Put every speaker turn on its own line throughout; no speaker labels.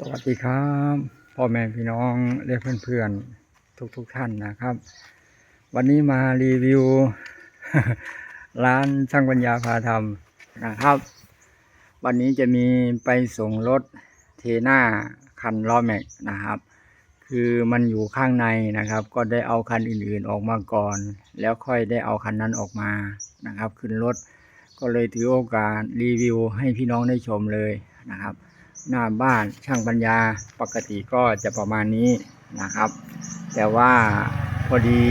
สวัสดีครับพ่อแม่พี่น้องและเพื่อนๆทุกๆทท่านนะครับ วันนี้มารีวิว ร้านช่างปัญญาพาทำนะครับ วันนี้จะมีไปส่งรถเทน่าคันล้อแม็กนะครับ คือมันอยู่ข้างในนะครับ ก็ได้เอาคันอื่นๆออกมาก่อน แล้วค่อยได้เอาคันนั้นออกมานะครับ ขึ้นรถก็เลยถือโอกาสรีวิวให้พี่น้องได้ชมเลยนะครับ หน้าบ้านช่างปัญญาปกติก็จะประมาณนี้นะครับ แต่ว่าพอดี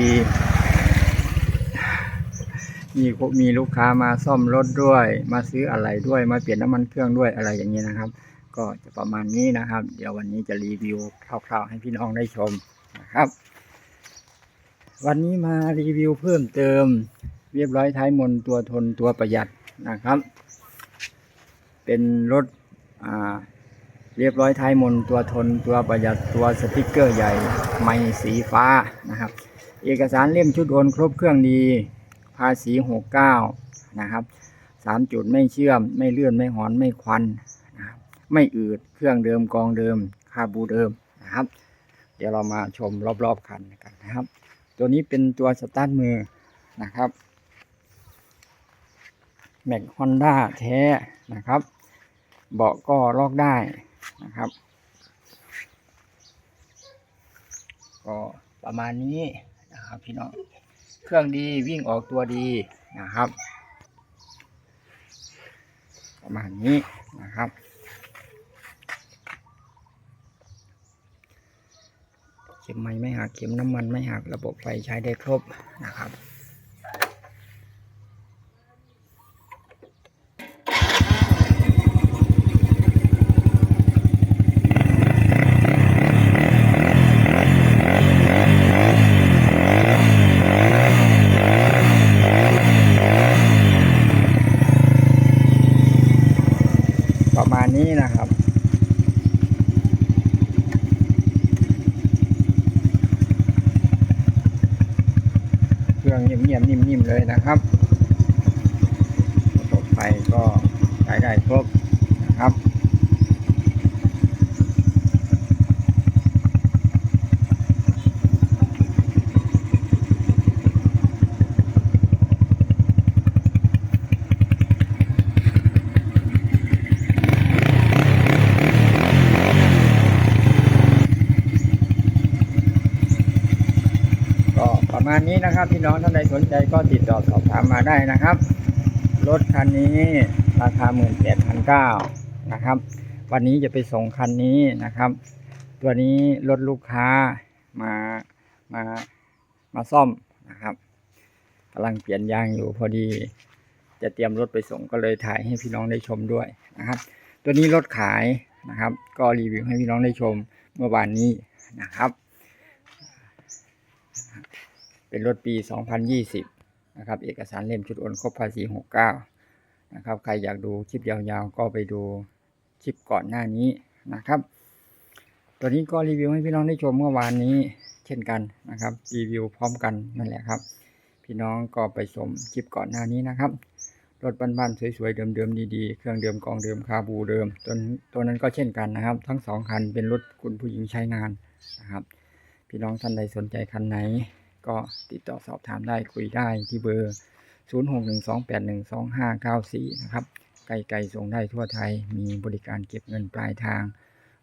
มีมีลูกค้ามาซ่อมรถด้วย มาซื้ออะไรด้วยมาเปลี่ยนน้ำมันเครื่องด้วยอะไรอย่างนี้นะครับ ก็จะประมาณนี้นะครับ เดี๋ยววันนี้จะรีวิวคร่าวๆให้พี่น้องได้ชมนะครับ วันนี้มารีวิวเพิ่มเติม เรียบร้อยท้ายมนตัวทนตัวประหยัดนะครับ เป็นรถอ่า เรียบร้อยท้ายมนตัวทนตัวประหยัดตัวสติกเกอร์ใหญ่ไม่สีฟ้านะครับ เอกสารเล่มชุดโอนครบเครื่องดี ภาษีหกเก้านะครับสามจุดไม่เชื่อม ไม่เลื่อนไม่หอนไม่ควันนะครับไม่อืดเครื่องเดิมกองเดิมคาบูเดิมนะครับ เดี๋ยวเรามาชมรอบๆคันกันนะครับ ตัวนี้เป็นตัวสตาร์ทมือนะครับแม็กฮอนด้าแท้นะครับ เบาะก็ลอกได้ นะครับ ก็ประมาณนี้นะครับพี่น้องเครื่องดีวิ่งออกตัวดีนะครับ ประมาณนี้นะครับ เข็มไม้ไม่หักเข็มน้ำมันไม่หักระบบไฟใช้ได้ครบนะครับ ประมาณนี้นะครับ เครื่องเงียบๆนิ่มๆเลยนะครับระบบ ไฟก็ใช้ได้ครบนะครับก็ประมาณนี้นะครับพี่น้องท่าน คันนี้ราคาหมื่นแปดพันเก้านะครับ วันนี้จะไปส่งคันนี้นะครับ ตัวนี้รถลูกค้ามามามาซ่อมนะครับกำลังเปลี่ยนยางอยู่พอดี จะเตรียมรถไปส่งก็เลยถ่ายให้พี่น้องได้ชมด้วยนะครับ ตัวนี้รถขายนะครับ ก็รีวิวให้พี่น้องได้ชมเมื่อวานนี้นะครับ เป็นรถปี 2020 นะครับ เอกสารเล่มชุดโอนครบภาษี 69 นะครับ ใครอยากดูคลิปยาวๆ ก็ไปดูคลิปก่อนหน้านี้นะครับ ตัวนี้ก็รีวิวให้พี่น้องได้ชมเมื่อวานนี้ เช่นกันนะครับ รีวิวพร้อมกันนั่นแหละครับ พี่น้องก็ไปชมคลิปก่อนหน้านี้นะครับ รถบ้านๆสวยๆเดิมๆดีๆ เครื่องเดิมกองเดิมคาบูเดิมตัวตัวนั้นก็เช่นกันนะครับ ทั้งสองคันเป็นรถคุณผู้หญิงใช้งานนะครับ พี่น้องท่านใดสนใจคันไหน ก็ติดต่อสอบถามได้คุยได้ที่เบอร์ 0612812594 นะครับ ไกลๆส่งได้ทั่วไทย มีบริการเก็บเงินปลายทาง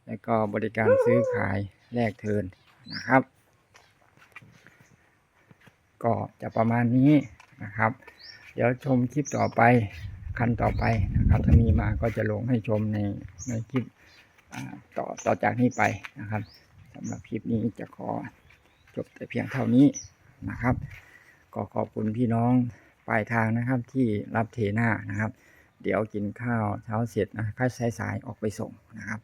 และก็บริการซื้อขายแลกเทินนะครับ ก็จะประมาณนี้นะครับ เดี๋ยวชมคลิปต่อไปคันต่อไปนะครับ ถ้ามีมาก็จะลงให้ชมในในคลิปต่อต่อจากนี้ไปนะครับสำหรับคลิปนี้จะขอจบแต่เพียงเท่านี้นะครับ ก็ขอบคุณพี่น้อง ปลายทางนะครับที่รับเทน่านะครับ เดี๋ยวกินข้าวเช้าเสร็จนะค่าสายออกไปส่งนะครับ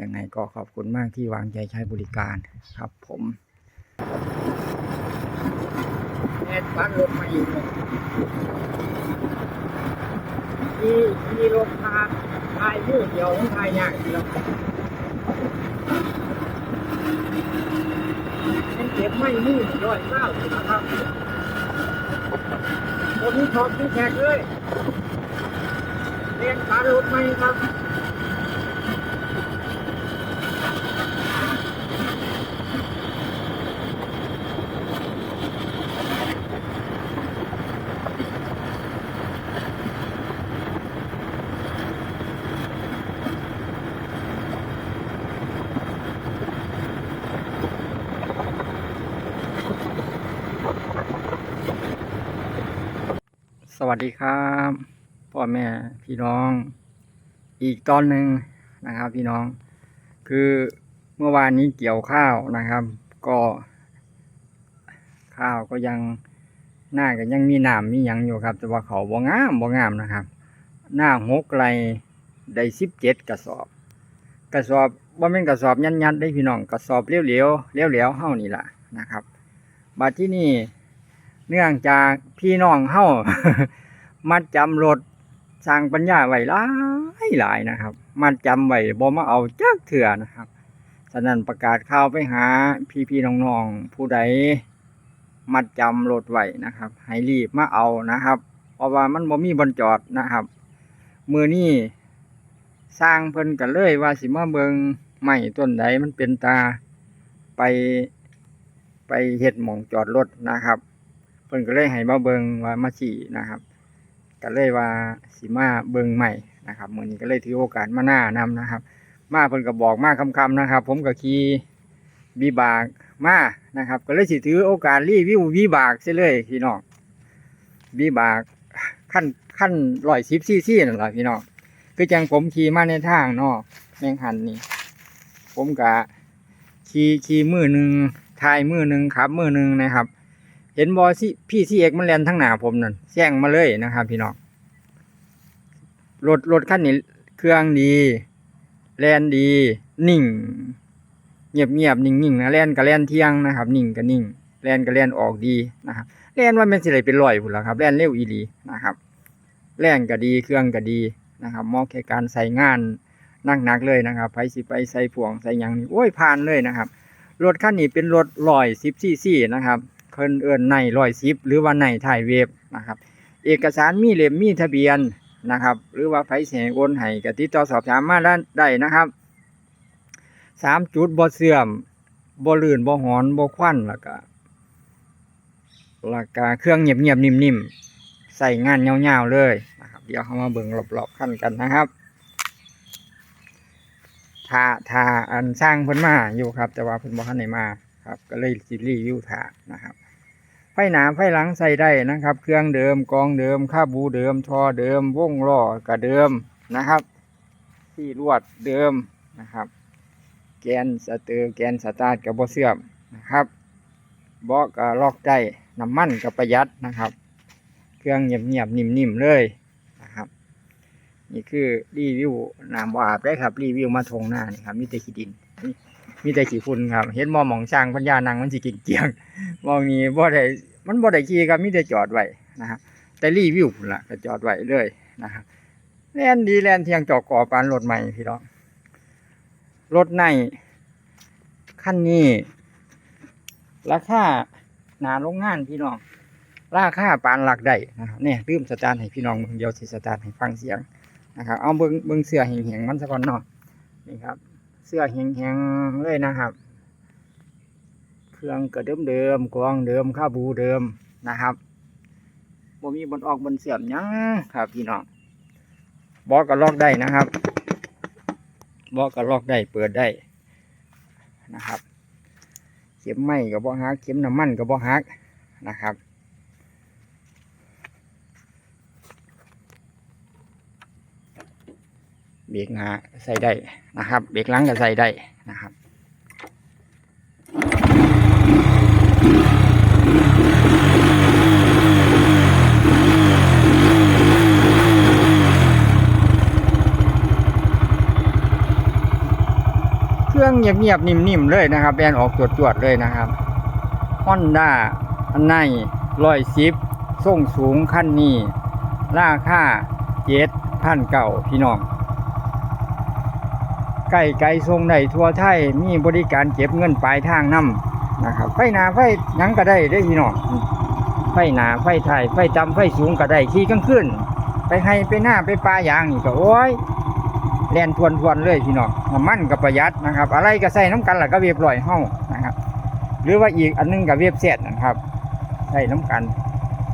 ยังไงก็ขอบคุณมากที่วางใจใช้บริการครับผมเอ็ดบัสรถมาอีกมีมีรถทาทายยืดเดียวทายยากเดียวเก็บไม่นี่ร้อยเก้าสิบนะครับ คนนี้ชอบที่แขกเลยเรียนการรถไหมครับ สวัสดีครับพ่อแม่พี่น้อง อีกตอนหนึ่งนะครับ พี่น้อง คือเมื่อวานนี้เกี่ยวข้าวนะครับ ก็ ข้าวก็ยังหน้าก็ยังมีหนามมีหยังอยู่ครับ แต่ว่าเขาบ่งามบ่งามนะครับ หน้าหกไรได้สิบเจ็ดกระสอบ กระสอบว่าเป็นกระสอบยันยันได้พี่น้องกระสอบเลี้ยวๆเลี้ยวเลี้ยวเฮ้านี่แหละนะครับบัดที่นี่ เนื่องจากพี่น้องเฮามัดจำรถสร้างปัญญาไว้หลายหลายนะครับ มัดจำไว้บ่มาเอาจักเถื่อนะครับฉะนั้นประกาศข่าวไปหาพี่พี่ๆน้องๆผู้ใดมัดจำรถไว้นะครับ ให้รีบมาเอานะครับ เพราะว่ามันบ่มีบนจอดนะครับ มือนี้สร้างเพิ่นกันเลยว่าสิมาเบิงไม้ต้นใดมันเป็นตาไปไปเฮ็ดหมองจอดรถนะครับ เพิ่นก็เลยให้มาเบิงว่ามาฉี่นะครับก็เลยว่าสิมาเบิงใหม่นะครับมือนี้ก็เลยถือโอกาสมาหน้านำนะครับ มาเพิ่นก็บอกมาคำๆนะครับ ผมก็ขี่วิบากมานะครับ ก็เลยสิถือโอกาสรีวิววิบากซะเลยพี่น้องวิบากขั้นขั้นร้อยสิบซีซีนั่นแหละพี่น้องคือจังผมขี่มาในทางนาะแมงหันนี่ผมกะขี่ขี่มือหนึ่งทายมือหนึ่งขับมือหนึ่งนะครับ เห็นบอสิพี่ซีเอกมันแลนทั้งหนาผมนั่นแซงมาเลยนะครับ พี่น้องรถรถคันนี้เครื่องดีแลนดีนิ่ง เงียบเงียบนิ่งนิ่งนะแลนกับแลนเที่ยงนะครับ นิ่งกับนิ่งแลนกับแลนออกดีนะครับแลนว่าเป็นสิไรเป็นรอยพุ่นละครับแลนเร็วอีหลีนะครับแรงก็ดีเครื่องก็ดีนะครับมอแค่การใส่งานนักหนักเลยนะครับไปสิไปใส่พ่วงใส่ยังนี่โอ้ยผ่านเลยนะครับรถคันนี้เป็นรถลอยสิบซีซีนะครับ เพิ่นเอินในลอยสิบหรือว่าในถ่ายเวฟนะครับ เอกสารมีเล่มมีทะเบียนนะครับ หรือว่าไฟเสียโอนให้กติดต่อสอบถามมาได้นะครับสามจุดบ่เสื่อมบ่ลื่นบ่หอนบ่ควันแล้วก็แล้วก็เครื่องเงียบๆนิ่มๆใส่งานยาๆเลยนะครับเดี๋ยวเขามาเบิ่งรอบๆขั้นกันนะครับถาถาอันสร้างเพิ่นมาอยู่ครับ แต่ว่าเพิ่นบ่ทันได้มาครับ ก็เลยสิรีวิวทานะครับ ไฟหนาไฟหลังใส่ได้นะครับ เครื่องเดิมกองเดิมค่าบูเดิมทอเดิมวงล้อกระเดิมนะครับ ที่ลวดเดิมนะครับ แกนสเตอร์แกนสตาร์ทกับบ่เสื่อมนะครับเบาะก็ล็อกได้น้ำมันก็ประหยัดนะครับ เครื่องเงียบๆนิ่มๆเลยนะครับนี่คือรีวิวน้ำบ่อาบได้ครับ รีวิวมาทงหน้านี่ครับมีแต่ขี้ดินมีแต่ขี้ฝุ่นครับ เห็นมอหมองช่างปัญญานังมันสิเกียง มองนี้บ่ได้มันบ่ได้ขี่ครับมีแต่จอดไว้นะครับแต่รีวิวพุ่ะก็จอดไว้เลยนะครับแล่นดีแล่นเทียงจอกก่อปานรถใหม่พี่น้องรถในคันนี้ ราคาหนาโรงงานพี่น้อง ราคาปานหลักได้นะครับเนี่ยลืมสตาร์ทให้พี่น้องเบ่งเดียวสิสตาร์ทให้ฟังเสียงนะครับเอาเบิ่งเบิ่งเสื้อแห้งๆมันซะก่อนเนาะนี่ครับ เสื้อแห้งๆเลยนะครับ รื่องก็เดิมเดิมๆกองเดิมค่าบูเดิมนะครับบ่มีบนออกบนเสียมยังครับพี่น้องบอกก็ล็อกได้นะครับบอกก็ล็อกได้เปิดได้นะครับ เข็มไม้กับบ่ฮักเข็มน้ำมันกับบ่ฮักนะครับเบรกหน้าใส่ได้นะครับ เบรกหลังก็ใส่ได้นะครับ เครื่องเงียบๆนิ่มๆเลยนะครับแบนออกจวดๆเลยนะครับฮอนด้าอันในร้อยสิบส่งสูงขั้นนี้ราคาเจ็ดพันเก่าพี่น้องไก่ไก่ทรงได้ทั่วไทยมีบริการเก็บเงินปลายทางนํ นะครับไฟหนาไฟหยังก็ได้ได้พี่น้องไฟหนาไฟไทยไฟจำไฟสูงก็ได้ขี่กลางคืนไปให้ไปหน้าไปปลายางนี่ก็โอ้ยแล่นทวนทวนเลยพี่น้องน้ำมันก็ประหยัดนะครับ อะไรก็ใส่น้ำกันแล้วก็เวียบร้อยเฮ้านะครับ หรือว่าอีกอันนึงกับเวียบเสียดนะครับใส่น้ำกัน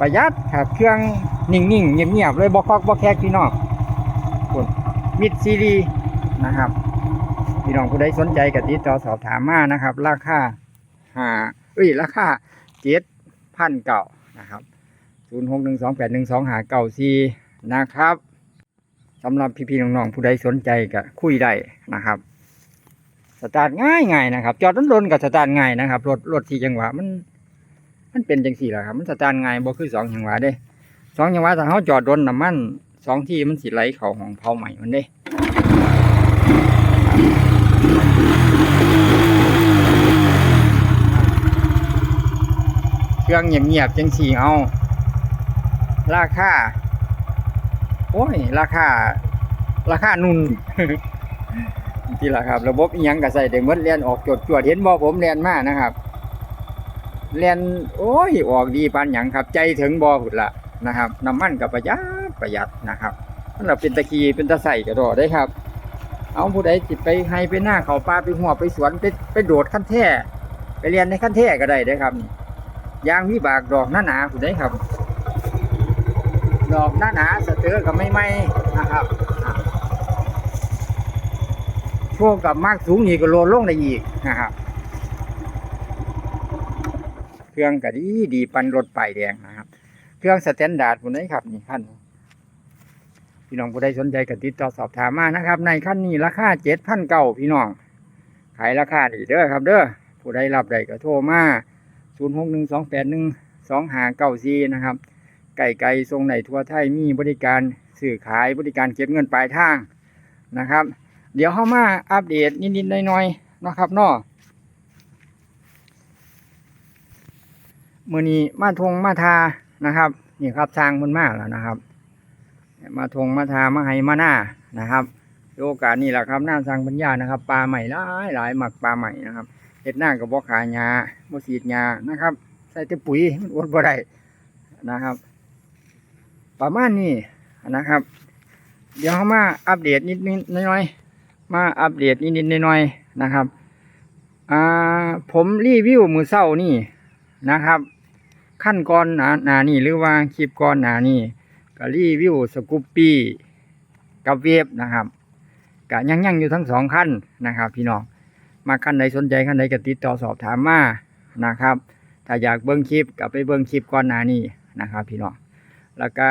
ประหยัดครับเครื่องนิ่งๆเงียบๆเลยบ่คอกบ่แคกพี่น้องคุณมิดซีรีนะครับพี่น้องผู้ใดสนใจก็ติดต่อสอบถามมานะครับ ราคา ห้าเอ้ยราคาเจ็ดพันเก่านะครับศูนย์หกหนึ่งสองแปดหนึ่งสองหาเก้าสี่นะครับสำหรับพี่ๆน้องๆผู้ใดสนใจก็คุยได้นะครับสตาร์ทง่ายง่ายๆนะครับ จอดรถๆกับสตาร์ทง่ายนะครับรถรถที่จังหวะมัน มันเป็นจังสี่แหละครับ มันสตาร์ทง่ายบ่คือสองจังหวะเด้สองจังหวะถ้าเขาจอดรถน้ำมันสองที่มันสิไหลเข้าของเผาใหม่มันเด้ เค รื่องเงียบๆจังสี่เอา ราคา โอ้ย ราคา ราคานุ่นที่ละครับ ระบบอิหยังก็ใส่ได้หมดเรียนออกจดจวดเห็นบ่ผมเรียนมานะครับเรียนโอ้ย ออกดีปานหยังครับ ใจถึงบ่พุ่นละนะครับน้ำมันก็ประหยัดประหยัดนะครับมันเราเป็นตะคีเป็นตะใส่กระโดดได้ครับ เอาผู้ใดจิตไปให้ไปหน้าเขาป่าไปหัวไปสวนไปไปโดดขั้นแท่ไปเรียนในขั้นแท่ก็ได้ได้ครับ ยางวิบากดอกหน้าหนาผู้ใดครับ ดอกหน้าหนาสะเตือกับไม่ไม่นะครับอะช่วงกับมากสูงนี่ก็โลดลงได้อีกนะครับเครื่องก็ดีดีปันรถป้ายแดงนะครับ เครื่องสแตนดาร์ดผู้ใดครับนี่ขั้นพี่น้องผู้ใดสนใจก็ติดต่อสอบถามมานะครับ ในขั้นนี้ราคาเจ็ดพันเก้าพี่น้องขายราคาดีเด้อครับ เด้อผู้ใดรับได้ก็โทรมา ศูนย์หกหนึ่งสองแปดหนึ่งสองหาเก้าซีนะครับ ไก่ไก่ทรงไหนทั่วไทยมีบริการสื่อขายบริการเก็บเงินปลายทางนะครับ เดี๋ยวเข้ามาอัปเดตนิดๆหน่อยๆนะครับเนาะมือนี้มาทงมาทานะครับนี่ครับสร้างมันมากแล้วนะครับ มาทงมาทามาให้มาหน้านะครับโอกาสนี่แหละครับหน้าสร้างปัญญานะครับปลาใหม่หลายหลายหมักปลาใหม่นะครับ เฮ็ดหน้ากับบ่ขายยาบ่ฉีดยานะครับ ใส่แต่ปุ๋ยมันอดบ่ได้นะครับ ประมาณนี้นะครับ เดี๋ยวเรามาอัปเดตนิดนิดน่อยๆมาอัปเดตนิดนิดน่อยๆนะครับอ่าผมรีวิวมือเศร้านี่นะครับ ขั้นก่อนหนาหนานี่หรือว่าคลิปก่อนหนานี่ก็รีวิวสกูปปี้กับเวฟนะครับก็ยังยังอยู่ทั้งสองขั้นนะครับ พี่น้อง มาขั้นใดสนใจขั้นใดก็ติดต่อสอบถามมานะครับ ถ้าอยากเบิ้งคลิปก็ไปเบิ้งคลิปก่อนหน้านี้นะครับ พี่น้องแล้วก็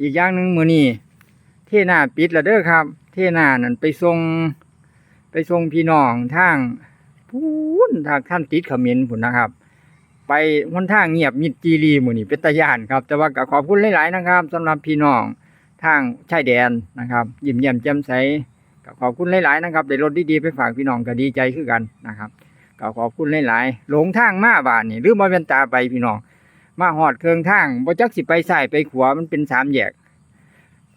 อีกอย่างหนึ่งมือนี้เทหน้าปิดแล้วเด้อครับ เทหน้านั่นไปส่งไปส่งพี่น้องทางพูนทางท่านติดขมิ้นผุนนะครับ ไปหนทางเงียบมิดจีรีมือนี้เป็นตาย่านครับ แต่ว่าก็ขอบคุณหลาย ๆ นะครับสำหรับพี่น้องทางชายแดนนะครับ ยิ้มแย้มแจ่มใส ขอบคุณหลายๆนะครับได้รถดีๆไปฝากพี่น้องก็ดีใจคือกันนะครับก็ขอบคุณหลายๆหลงทางมาบ้านนี่หรือมาเป็นตาไปพี่น้อง มาหอดเครื่องทางบ่จักสิไปใส่ไปขวามันเป็นสามแยก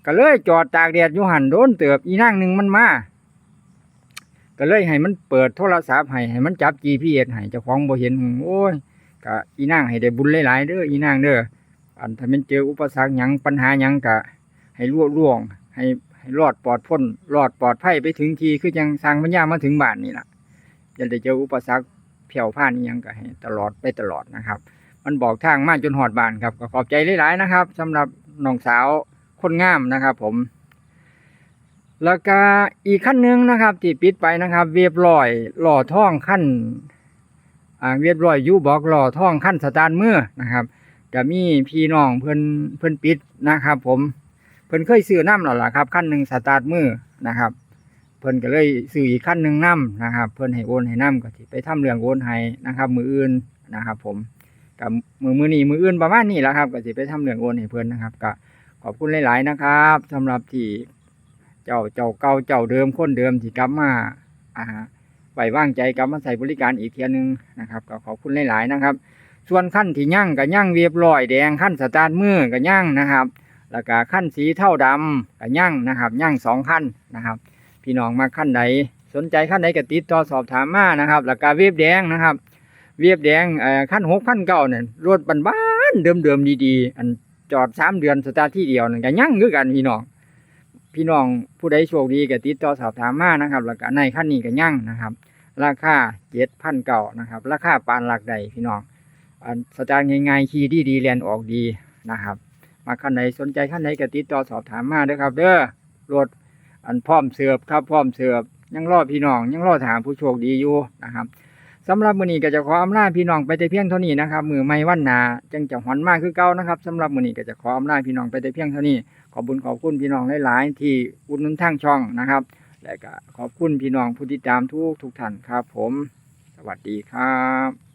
ก็เลยจอดตากแดดอยู่หันโดนเติบอีนั่งหนึ่งมันมาก็เลยให้มันเปิดโทรศัพท์ให้ให้มันจับ GPS ให้เจ้าของบ่เห็นโอ้ยก็อีนั่งให้ได้บุญหลายๆเด้ออีนั่งเด้ออันถ้ามันเจออุปสรรคหยังปัญหาหยังก็ให้ล่วล่วงให้ให้ รอดปลอดพ้นรอดปลอดภัยไปถึงทีคือยังสร้างปัญญามาถึงบ้านนี่แหละอย่าได้เจออุปสรรคเผียวผ่านยังก็ให้ตลอดไปตลอดนะครับ มันบอกทางมาจนหอดบ้านครับก็ขอบใจหลายๆนะครับสำหรับน้องสาวคนงามนะครับ ผม แล้วก็อีกขั้นหนึ่งนะครับที่ปิดไปนะครับ เวียบร้อยหล่อท่องขั้นอ่าเวียบร้อยอยูบอกหล่อท่องขั้นสตาร์ทมือนะครับจะมีพี่น้องเพิ่อนเพิ่อนปิดนะครับ ผม พิ่นเคยซื้อน้ำแล้วล่ะครับขั้นหนึ่งสตาร์ทมือนะครับ เพิ่นก็เลยซื้ออีกขั้นหนึ่งน้ำนะครับ เพิ่นให้โอนให้น้ำก็สิไปทำเรื่องโอนให้นะครับ มืออื่นนะครับ ผมกับมือมือนี้มืออื่นประมาณนี้แหละครับก็สิไปทำเรื่องโอนให้เพิ่นนะครับก็ขอบคุณหลาย ๆ นะครับสำหรับที่เจ้าเจ้าเก่าเจ้าเดิมคนเดิมที่กลับมาอ่าไว้วางใจกลับมาใส่บริการอีกเทียหนึงนะครับ ก็ขอบคุณหลาย ๆ นะครับ ส่วนขั้นที่ยั่งก็ยั่งเรียบร้อยแดงขั้นสตาร์ทมือก็ยั่งนะครับ แล้วก็ขั้นสีเท่าดำกับย่างนะครับย่างสองขั้นนะครับ พี่น้องมาขั้นใดสนใจขั้นใดก็ติดต่อสอบถามมานะครับ แล้วก็เวียบแดงนะครับเวียบแดงขั้นหกขั้นเก้าเนี่ยรถบ้านเดิมๆดีๆอันจอดสามเดือนสตาร์ที่เดียวนั่นก็ย่างคือกันพี่น้อง พี่น้องผู้ใดโชคดีก็ติดต่อสอบถามมานะครับ แล้วก็ในขั้นนี้ก็ย่างนะครับ ราคาเจ็ดพันเก่านะครับ ราคาปานหลักใดพี่น้องอันสตาร์ง่ายๆขี่ดีดีๆเรียนออกดีนะครับ มาขั้นไหนสนใจขั้นไหนก็ติดต่อสอบถามมาเด้อครับ เด้อรถอันพร้อมเสือบครับพร้อมเสือบยังรอพี่น้อง ยังรอถามผู้โชคดีอยู่นะครับสำหรับมือนี้ก็จะขออำลาพี่น้องไปแต่เพียงเท่านี้นะครับมือไม่วันนาจังจะหอนมากคือเก่านะครับสำหรับมือนี้ก็จะขออำลาพี่น้องไปแต่เพียงเท่านี้ ขอบคุญขอบคุณพี่น้องหลายๆที่อุดหนุนทางช่องนะครับ และก็ขอบคุณพี่น้องผู้ติดตามทุกทุกท่านครับ ผม สวัสดีครับ